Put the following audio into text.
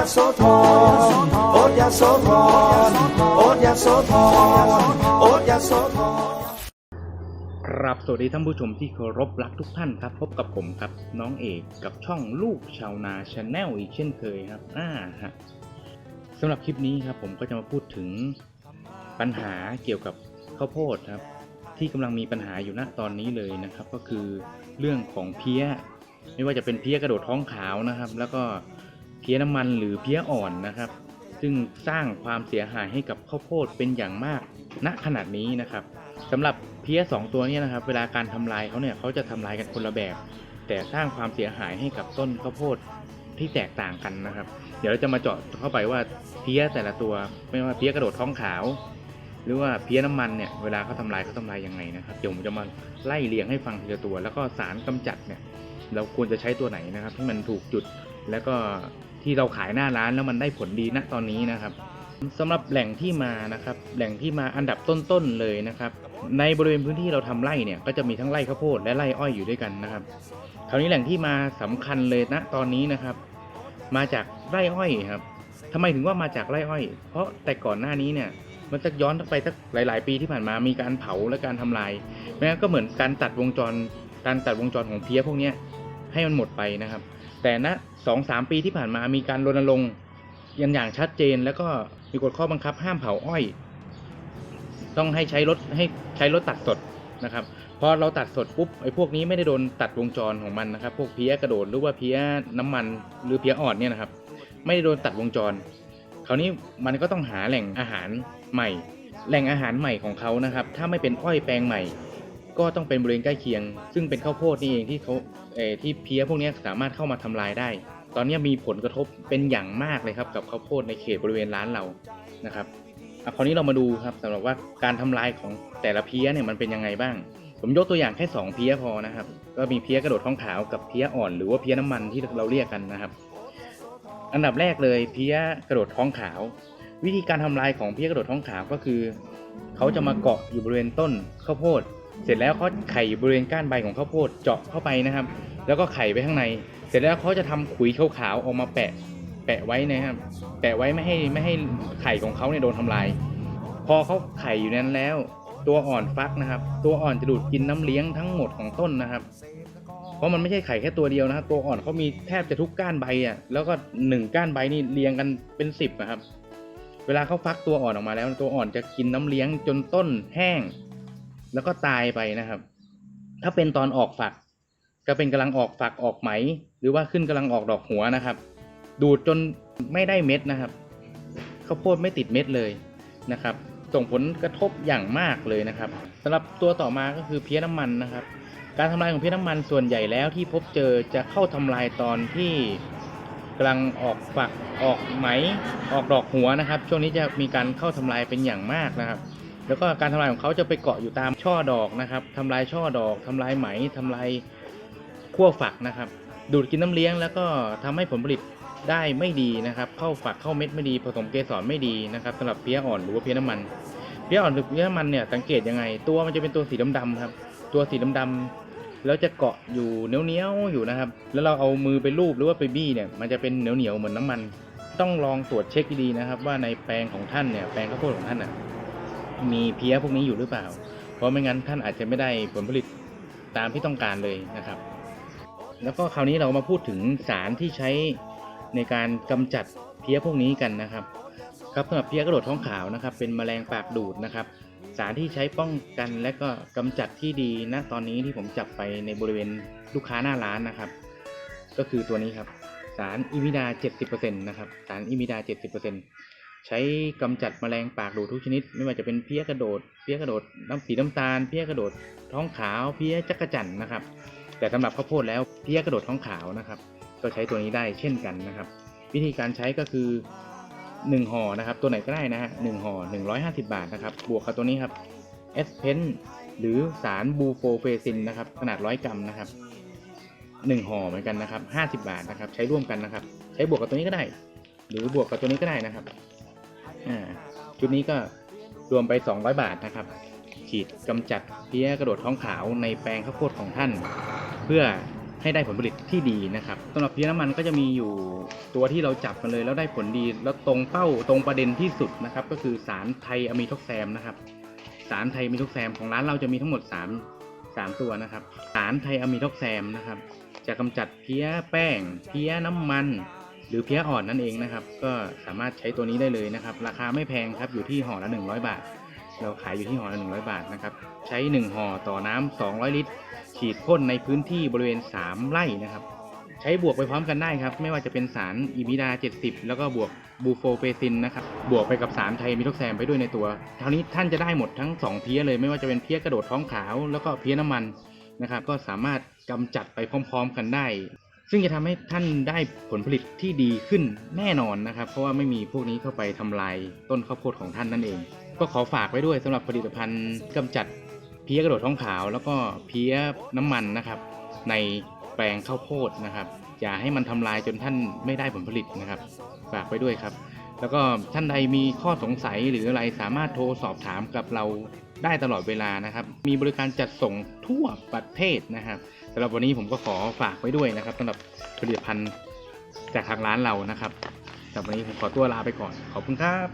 ยโสธรโอ๊ตยาโสธรโอ๊ตยาโสธรโอ๊ตยาโสธรครับสวัสดีท่านผู้ชมที่เคารพรักทุกท่านครับ พบกับผมครับน้องเอกกับช่องลูกชาวนาชาแนลอีกเช่นเคยครับอ่าฮะสำหรับคลิปนี้ครับผมก็จะมาพูดถึงปัญหาเกี่ยวกับข้าวโพดครับ ที่กำลังมีปัญหาอยู่ณตอนนี้เลยนะครับ ก็คือเรื่องของเพี้ย ไม่ว่าจะเป็นเพี้ยกระโดดท้องขาวนะครับ แล้วก็ พี้ยน้ำมันหรือเพี้ยอ่อนนะครับ ซึ่งสร้างความเสียหายให้กับข้าวโพดเป็นอย่างมากณขนาดนี้นะครับสำหรับเพี้ยสองตัวเนี้นะครับ เวลาการทำลายเขาเนี่ยเขาจะทำลายกันคนละแบบ แต่สร้างความเสียหายให้กับต้นข้าวโพดที่แตกต่างกันนะครับ เดี๋ยวเราจะมาเจาะเข้าไปว่าเพี้ยแต่ละตัวไม่ว่าเพี้ยกระโดดท้องขาว หรือว่าเพี้ยน้ำมันเนี่ยเวลาเขาทำลายเขาทำลายยังไงนะครับเดี๋ยวผมจะมาไล่เรียงให้ฟังทีละตัว แล้วก็สารกำจัดเนี่ยเราควรจะใช้ตัวไหนนะครับที่มันถูกจุดแล้วก็ ที่เราขายหน้าร้านแล้วมันได้ผลดีณตอนนี้นะครับสำหรับแหล่งที่มานะครับ แหล่งที่มาอันดับต้นๆเลยนะครับ ในบริเวณพื้นที่เราทำไร่เนี่ยก็จะมีทั้งไร่ข้าวโพดและไร่อ้อยอยู่ด้วยกันนะครับ คราวนี้แหล่งที่มาสำคัญเลยณตอนนี้นะครับ มาจากไร่อ้อยครับทำไมถึงว่ามาจากไร่อ้อย เพราะแต่ก่อนหน้านี้เนี่ยมันจะย้อนไปสักหลาย ๆ ปีที่ผ่านมามีการเผาและการทำลายไม่งั้นก็เหมือนการตัดวงจร การตัดวงจรของเพี้ยพวกนี้ให้มันหมดไปนะครับ แต่ณสองสามปีที่ผ่านมามีการรณรงค์อย่างอย่างชัดเจน แล้วก็มีกฎข้อบังคับห้ามเผาอ้อย ต้องให้ใช้รถให้ใช้รถตัดสดนะครับพอเราตัดสดปุ๊บไอ้พวกนี้ไม่ได้โดนตัดวงจรของมันนะครับ พวกเพี้ยกระโดดหรือว่าเพี้ยน้ำมันหรือเพี้ยอ่อนเนี่ยนะครับ ไม่ได้โดนตัดวงจรคราวนี้มันก็ต้องหาแหล่งอาหารใหม่ แหล่งอาหารใหม่ของเขานะครับ ถ้าไม่เป็นอ้อยแปลงใหม่ ก็ต้องเป็นบริเวณใกล้เคียง ซึ่งเป็นข้าวโพดนี่เองที่เขาเอ่ที่เพี้ยพวกนี้สามารถเข้ามาทำลายได้ ตอนนี้มีผลกระทบเป็นอย่างมากเลยครับกับข้าวโพดในเขตบริเวณร้านเรานะครับอะคราวนี้เรามาดูครับสำหรับว่าการทำลายของแต่ละเพี้ยเนี่ยมันเป็นยังไงบ้าง ผมยกตัวอย่างแค่ 2 เพี้ยพอนะครับ ก็มีเพี้ยกระโดดท้องขาวกับเพี้ยอ่อนหรือว่าเพี้ยน้ำมันที่เราเรียกกันนะครับ อันดับแรกเลยเพี้ยกระโดดท้องขาว วิธีการทำลายของเพี้ยกระโดดท้องขาวก็คือ เขาจะมาเกาะอยู่บริเวณต้นข้าวโพด เสร็จแล้วเขาไข่อยู่บริเวณก้านใบของข้าวโพดเจาะเข้าไปนะครับ แล้วก็ไข่ไปข้างใน เสร็จแล้วเขาจะทำขุยขาวๆออกมาแปะแปะไว้นะครับ แปะไว้ไม่ให้ไม่ให้ไข่ของเขาเนี่ยโดนทำลาย พอเขาไข่อยู่นั้นแล้ว ตัวอ่อนฟักนะครับ ตัวอ่อนจะดูดกินน้ำเลี้ยงทั้งหมดของต้นนะครับ เพราะมันไม่ใช่ไข่แค่ตัวเดียวนะครับตัวอ่อนเขามีแทบจะทุกก้านใบอะ แล้วก็หนึ่งก้านใบนี่เรียงกันเป็นสิบนะครับ เวลาเขาฟักตัวอ่อนออกมาแล้ว ตัวอ่อนจะกินน้ำเลี้ยงจนต้นแห้ง แล้วก็ตายไปนะครับ ถ้าเป็นตอนออกฝัก ก็เป็นกำลังออกฝักออกไหม หรือว่าขึ้นกำลังออกดอกหัวนะครับ ดูดจนไม่ได้เม็ดนะครับข้าวโพดไม่ติดเม็ดเลยนะครับ ส่งผลกระทบอย่างมากเลยนะครับสำหรับตัวต่อมาก็คือเพี้ยน้ำมันนะครับ การทำลายของเพี้ยน้ำมันส่วนใหญ่แล้วที่พบเจอจะเข้าทำลายตอนที่กำลังออกฝักออกไหมออกดอกหัวนะครับ ช่วงนี้จะมีการเข้าทำลายเป็นอย่างมากนะครับ แล้วก็การทำลายของเขาจะไปเกาะอยู่ตามช่อดอกนะครับทำลายช่อดอกทำลายไหมทำลายขั้วฝักนะครับ ดูดกินน้ำเลี้ยง แล้วก็ทำให้ผลผลิตได้ไม่ดีนะครับ เข้าฝักเข้าเม็ดไม่ดี ผสมเกสรไม่ดีนะครับสำหรับเพี้ยอ่อนหรือว่าเพี้ยน้ำมันเพี้ยอ่อนหรือเพี้ยน้ำมันเนี่ยสังเกตยังไง ตัวมันจะเป็นตัวสีดำๆครับ ตัวสีดำๆแล้วจะเกาะอยู่เหนียวๆอยู่นะครับ แล้วเราเอามือไปลูบหรือว่าไปบี้เนี่ยมันจะเป็นเหนียวๆเหมือนน้ำมัน ต้องลองตรวจเช็คดีๆนะครับ ว่าในแปลงของท่านเนี่ยแปลงข้าวโพดของท่านอะ มีเพี้ยพวกนี้อยู่หรือเปล่า เพราะไม่งั้นท่านอาจจะไม่ได้ผลผลิตตามที่ต้องการเลยนะครับ แล้วก็คราวนี้เรามาพูดถึงสารที่ใช้ในการกำจัดเพี้ยพวกนี้กันนะครับ ครับสำหรับเพี้ยกระโดดท้องขาวนะครับ เป็นแมลงปากดูดนะครับ สารที่ใช้ป้องกันและก็กำจัดที่ดีณตอนนี้ที่ผมจับไปในบริเวณลูกค้าหน้าร้านนะครับ ก็คือตัวนี้ครับ สารอิมิดา 70%นะครับ สารอิมิดา 70% ใช้กำจัดแมลงปากดูดทุกชนิด ไม่ว่าจะเป็นเพี้ยกระโดดเพี้ยกระโดดน้ำสีน้ำตาลเพี้ยกระโดดท้องขาวเพี้ยจักระจั่นนะครับ แต่สำหรับข้าวโพดแล้วเพี้ยกระโดดท้องขาวนะครับ ก็ใช้ตัวนี้ได้เช่นกันนะครับ วิธีการใช้ก็คือ1ห่อนะครับ ตัวไหนก็ได้นะฮะหนึ่งห่อ150 บาทนะครับ บวกกับตัวนี้ครับเอสเพนหรือสารบูโฟเฟซินนะครับ ขนาด100กรัมนะครับหนึ่งห่อเหมือนกันนะครับ50 บาทนะครับ ใช้ร่วมกันนะครับ ใช้บวกกับตัวนี้ก็ได้ หรือบวกกับตัวนี้ก็ได้นะครับ ชุดนี้ก็รวมไป 200 บาทนะครับ ฉีดกำจัดเพี้ยกระโดดท้องขาวในแปลงข้าวโพดของท่าน เพื่อให้ได้ผลผลิตที่ดีนะครับสำหรับเพี้ยน้ำมันก็จะมีอยู่ตัวที่เราจับกันเลย แล้วได้ผลดีแล้วตรงเป้าตรงประเด็นที่สุดนะครับ ก็คือสารไทยอะมิโทกแซมนะครับ สารไทยอะมิโทกแซมของร้านเราจะมีทั้งหมด 3 3 ตัวนะครับ สารไทยอะมิโทกแซมนะครับ จะกำจัดเพี้ยแป้ง เพี้ยน้ำมัน หรือเพี้ยอ่อนนั่นเองนะครับ ก็สามารถใช้ตัวนี้ได้เลยนะครับ ราคาไม่แพงครับอยู่ที่ห่อละ 100 บาท เราขายอยู่ที่ห่อละ 100 บาทนะครับ ใช้ 1 ห่อต่อน้ำ200 ลิตร ฉีดพ่นในพื้นที่บริเวณ 3 ไร่นะครับ ใช้บวกไปพร้อมกันได้ครับ ไม่ว่าจะเป็นสารอิมิดา 70 แล้วก็บวกบูโฟเปซินนะครับ บวกไปกับสารไทมิโทกแซมไปด้วยในตัวคราวนี้ท่านจะได้หมดทั้ง 2 เพี้ยเลย ไม่ว่าจะเป็นเพี้ยกระโดดท้องขาว แล้วก็เพี้ยน้ำมันนะครับ ก็สามารถกำจัดไปพร้อม ๆ กันได้ ซึ่งจะทำให้ท่านได้ผลผลิตที่ดีขึ้นแน่นอนนะครับ เพราะว่าไม่มีพวกนี้เข้าไปทำลายต้นข้าวโพดของท่านนั่นเอง ก็ขอฝากไว้ด้วยสำหรับผลิตภัณฑ์กำจัดเพี้ยกระโดดท้องขาว แล้วก็เพี้ยน้ำมันนะครับ ในแปลงข้าวโพดนะครับ อย่าให้มันทำลายจนท่านไม่ได้ผลผลิตนะครับ ฝากไว้ด้วยครับ แล้วก็ท่านใดมีข้อสงสัยหรืออะไรสามารถโทรสอบถามกับเราได้ตลอดเวลานะครับ มีบริการจัดส่งทั่วประเทศนะครับ สำหรับวันนี้ผมก็ขอฝากไว้ด้วยนะครับสำหรับผลิตภัณฑ์จากทางร้านเรานะครับสำหรับวันนี้ผมขอตัวลาไปก่อน ขอบคุณครับ